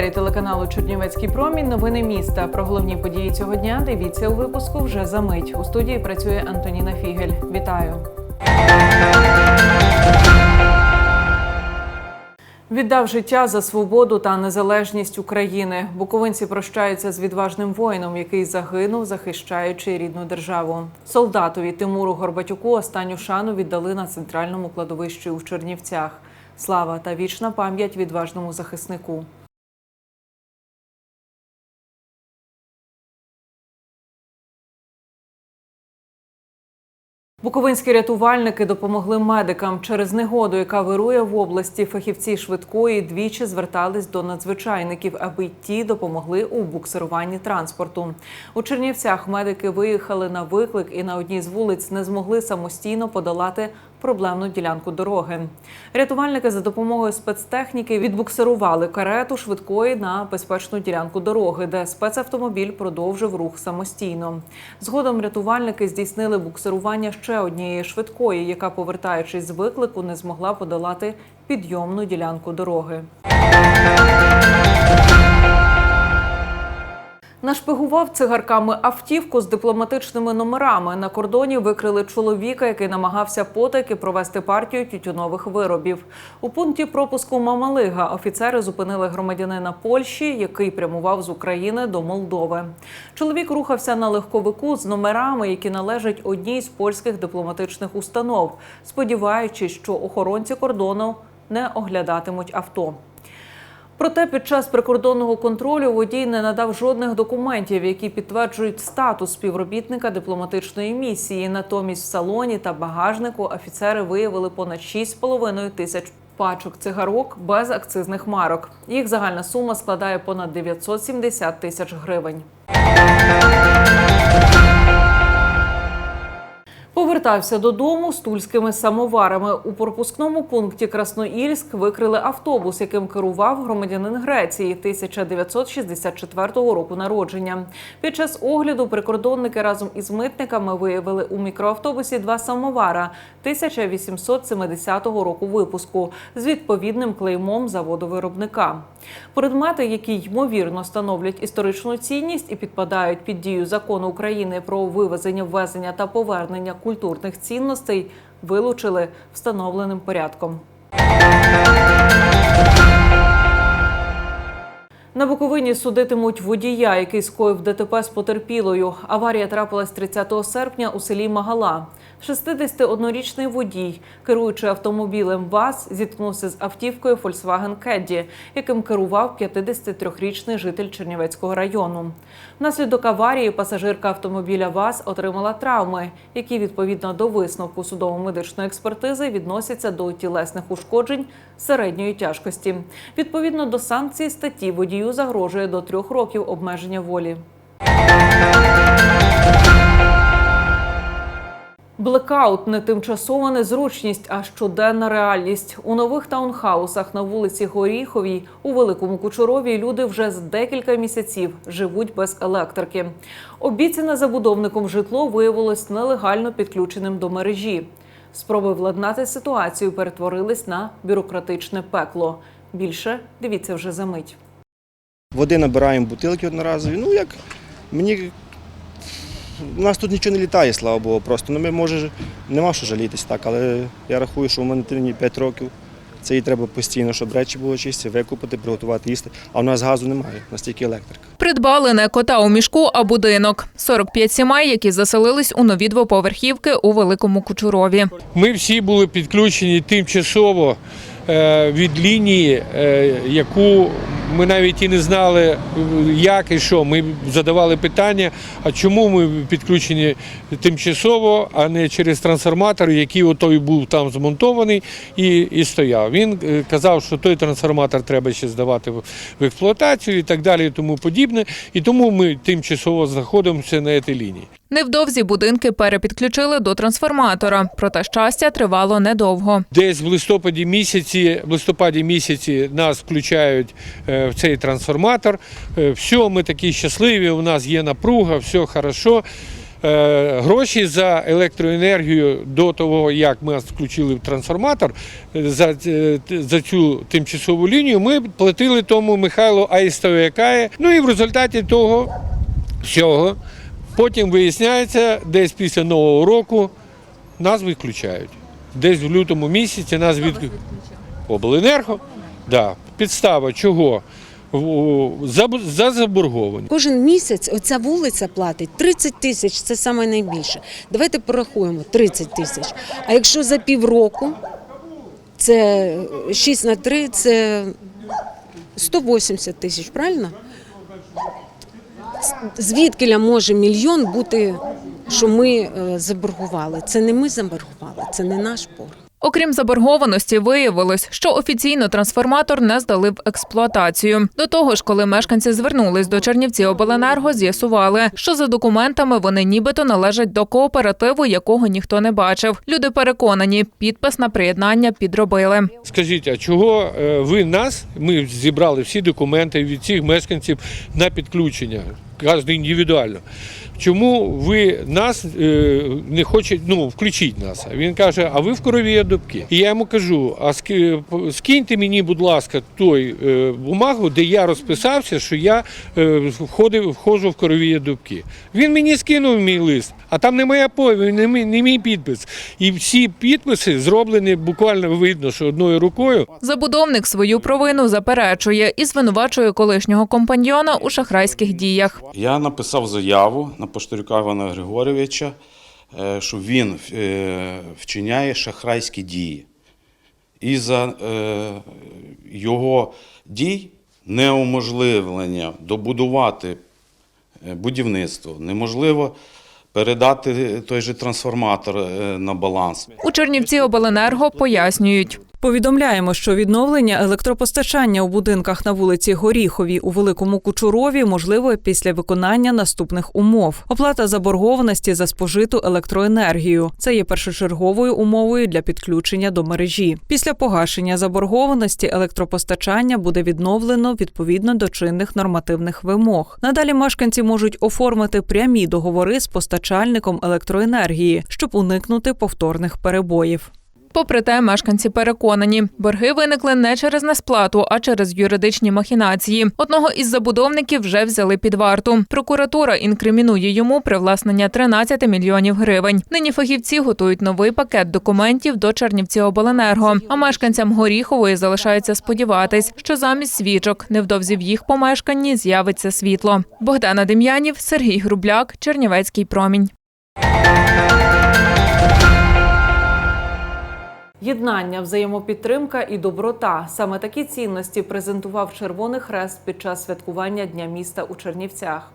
етері телеканалу Чернівецький промінь. Новини міста. Про головні події цього дня дивіться у випуску вже за мить. У студії працює Антоніна Фігель. Вітаю. Віддав життя за свободу та незалежність України. Буковинці прощаються з відважним воїном, який загинув, захищаючи рідну державу. Солдатові Тимуру Горбатюку останню шану віддали на центральному кладовищі у Чернівцях. Слава та вічна пам'ять відважному захиснику. Буковинські рятувальники допомогли медикам через негоду, яка вирує в області. Фахівці швидкої двічі звертались до надзвичайників, аби ті допомогли у буксируванні транспорту. У Чернівцях медики виїхали на виклик і на одній з вулиць не змогли самостійно подолати проблемну ділянку дороги. Рятувальники за допомогою спецтехніки відбуксирували карету швидкої на безпечну ділянку дороги, де спецавтомобіль продовжив рух самостійно. Згодом рятувальники здійснили буксирування ще однієї швидкої, яка, повертаючись з виклику, не змогла подолати підйомну ділянку дороги. Нашпигував цигарками автівку з дипломатичними номерами. На кордоні викрили чоловіка, який намагався потайки провести партію тютюнових виробів. У пункті пропуску Мамалига офіцери зупинили громадянина Польщі, який прямував з України до Молдови. Чоловік рухався на легковику з номерами, які належать одній з польських дипломатичних установ, сподіваючись, що охоронці кордону не оглядатимуть авто. Проте під час прикордонного контролю водій не надав жодних документів, які підтверджують статус співробітника дипломатичної місії. Натомість в салоні та багажнику офіцери виявили понад 6,5 тисяч пачок цигарок без акцизних марок. Їх загальна сума складає понад 970 тисяч гривень. Повертався додому з тульськими самоварами. У пропускному пункті Красноїльськ викрили автобус, яким керував громадянин Греції 1964 року народження. Під час огляду прикордонники разом із митниками виявили у мікроавтобусі два самовара 1870 року випуску з відповідним клеймом заводу виробника. Предмети, які ймовірно становлять історичну цінність і підпадають під дію закону України про вивезення, ввезення та повернення культурних цінностей, вилучили встановленим порядком. На Буковині судитимуть водія, який скоїв ДТП з потерпілою. Аварія трапилась 30 серпня у селі Магала. 61-річний водій, керуючи автомобілем ВАЗ, зіткнувся з автівкою Volkswagen Caddy, яким керував 53-річний житель Чернівецького району. Внаслідок аварії пасажирка автомобіля ВАЗ отримала травми, які відповідно до висновку судово-медичної експертизи відносяться до тілесних ушкоджень середньої тяжкості. Відповідно до санкцій статті водію загрожує до трьох років обмеження волі. Блекаут не тимчасова незручність, а щоденна реальність. У нових таунхаусах на вулиці Горіховій у Великому Кучурові люди вже з декілька місяців живуть без електрики. Обіцяне забудовником житло виявилось нелегально підключеним до мережі. Спроби владнати ситуацію перетворились на бюрократичне пекло. Більше дивіться вже за мить. Води набираємо бутилки одноразові. Ну як мені у нас тут нічого не літає, слава Богу, просто. Ну ми може нема що жалітись так, але я рахую, що в мене дитині 5 років. Це їй треба постійно, щоб речі були чисті, викупити, приготувати їсти. А в нас газу немає, у нас електрика. Придбали не кота у мішку, а будинок. 45 сімей, які заселились у нові двоповерхівки у Великому Кучурові. Ми всі були підключені тимчасово е, від лінії, е, яку ми навіть і не знали, як і що. Ми задавали питання, а чому ми підключені тимчасово, а не через трансформатор, який отой був там змонтований і, і стояв. Він е, казав, що той трансформатор треба ще здавати в експлуатацію і так далі, і тому подібне. І тому ми тимчасово знаходимося на цій лінії. Невдовзі будинки перепідключили до трансформатора. Проте щастя тривало недовго. Десь в листопаді місяці, в листопаді місяці нас включають е, в цей трансформатор. Е, Все, ми такі щасливі, у нас є напруга, все хорошо. Е, Гроші за електроенергію до того, як ми включили в трансформатор за, за цю тимчасову лінію, ми платили тому Михайлу Аїстові Якає. Ну і в результаті того всього потім виясняється, десь після Нового року нас виключають. Десь в лютому місяці нас від... Обленерго. Да. Підстава чого? За, за заборгованість. Кожен місяць оця вулиця платить 30 тисяч, це саме найбільше. Давайте порахуємо 30 тисяч. А якщо за півроку, це 6 на 3, це 180 тисяч, правильно? Звідкиля може мільйон бути, що ми е, заборгували? Це не ми заборгували, це не наш борг. Окрім заборгованості, виявилось, що офіційно трансформатор не здали в експлуатацію. До того ж, коли мешканці звернулись до Чернівці обленерго, з'ясували, що за документами вони нібито належать до кооперативу, якого ніхто не бачив. Люди переконані, підпис на приєднання підробили. Скажіть, а чого е, ви нас? Ми зібрали всі документи від всіх мешканців на підключення, кожен індивідуально. Чому ви нас е, не хочете, ну, включіть нас? Він каже, а ви в корові дубки. І я йому кажу: а ски- скиньте мені, будь ласка, той е, бумагу, де я розписався, що я е, входив, входжу в корові дубки. Він мені скинув мій лист, а там не моя повідь, не мій, не мій підпис. І всі підписи зроблені буквально видно, що одною рукою. Забудовник свою провину заперечує і звинувачує колишнього компаньйона у шахрайських діях. Я написав заяву на Поштарюка Івана Григоровича, е, що він е, вчиняє шахрайські дії. І за е, його дій неуможливлення добудувати будівництво, неможливо передати той же трансформатор на баланс. У Чернівці обленерго пояснюють. Повідомляємо, що відновлення електропостачання у будинках на вулиці Горіховій у Великому Кучурові можливе після виконання наступних умов: оплата заборгованості за спожиту електроенергію. Це є першочерговою умовою для підключення до мережі. Після погашення заборгованості електропостачання буде відновлено відповідно до чинних нормативних вимог. Надалі мешканці можуть оформити прямі договори з постачальником електроенергії, щоб уникнути повторних перебоїв. Попри те, мешканці переконані, борги виникли не через несплату, а через юридичні махінації. Одного із забудовників вже взяли під варту. Прокуратура інкримінує йому привласнення 13 мільйонів гривень. Нині фахівці готують новий пакет документів до Чернівці обленерго. А мешканцям Горіхової залишається сподіватись, що замість свічок невдовзі в їх помешканні з'явиться світло. Богдана Дем'янів, Сергій Грубляк, Чернівецький промінь. Єднання, взаємопідтримка і доброта саме такі цінності презентував Червоний Хрест під час святкування Дня міста у Чернівцях.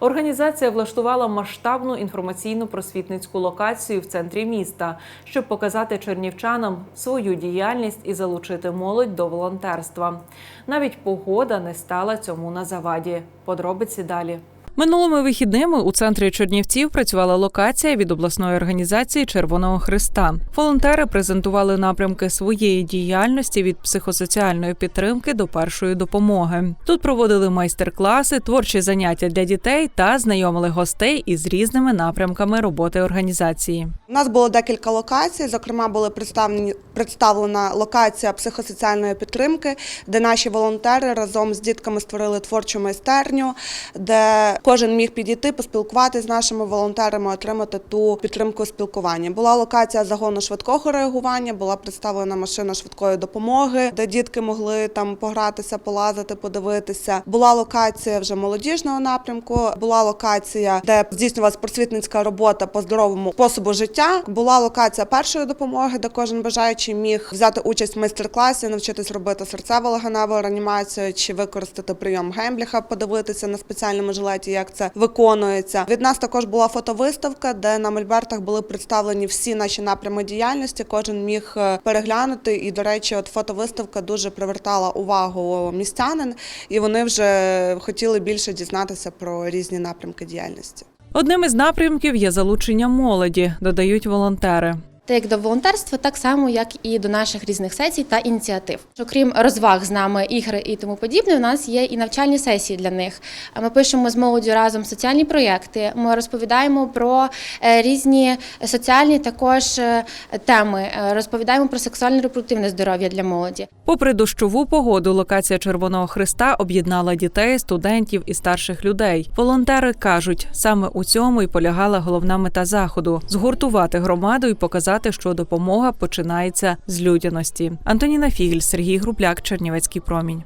Організація влаштувала масштабну інформаційно-просвітницьку локацію в центрі міста, щоб показати чернівчанам свою діяльність і залучити молодь до волонтерства. Навіть погода не стала цьому на заваді. Подробиці далі. Минулими вихідними у центрі Чернівців працювала локація від обласної організації Червоного Христа. Волонтери презентували напрямки своєї діяльності від психосоціальної підтримки до першої допомоги. Тут проводили майстер-класи, творчі заняття для дітей та знайомили гостей із різними напрямками роботи організації. У нас було декілька локацій. Зокрема, була представлені представлена локація психосоціальної підтримки, де наші волонтери разом з дітками створили творчу майстерню, де кожен міг підійти, поспілкуватися з нашими волонтерами, отримати ту підтримку спілкування. Була локація загону швидкого реагування, була представлена машина швидкої допомоги, де дітки могли там погратися, полазити, подивитися. Була локація вже молодіжного напрямку. Була локація, де здійснювалася просвітницька робота по здоровому способу життя. Була локація першої допомоги, де кожен бажаючий міг взяти участь в майстер-класі, навчитись робити серцево-легеневу реанімацію чи використати прийом Гембліха, подивитися на спеціальному жилеті, як це виконується. Від нас також була фотовиставка, де на мольбертах були представлені всі наші напрями діяльності. Кожен міг е, переглянути. І, до речі, от фотовиставка дуже привертала увагу містянин, і вони вже хотіли більше дізнатися про різні напрямки діяльності. Одним із напрямків є залучення молоді, додають волонтери. Та як до волонтерства, так само як і до наших різних сесій та ініціатив. Окрім розваг з нами, ігри і тому подібне, у нас є і навчальні сесії для них. Ми пишемо з молоддю разом соціальні проєкти. Ми розповідаємо про е, різні соціальні також е, теми. Е, Розповідаємо про сексуальне репродуктивне здоров'я для молоді. Попри дощову погоду, локація Червоного Христа об'єднала дітей, студентів і старших людей. Волонтери кажуть, саме у цьому і полягала головна мета заходу згуртувати громаду і показати, що допомога починається з людяності. Антоніна Фігель, Сергій Грубляк, Чернівецький промінь.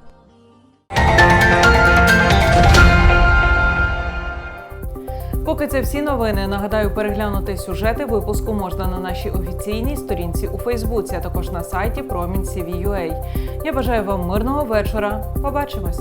Поки це всі новини. Нагадаю, переглянути сюжети випуску можна на нашій офіційній сторінці у Фейсбуці, а також на сайті Промінь.CVUA. Я бажаю вам мирного вечора. Побачимось.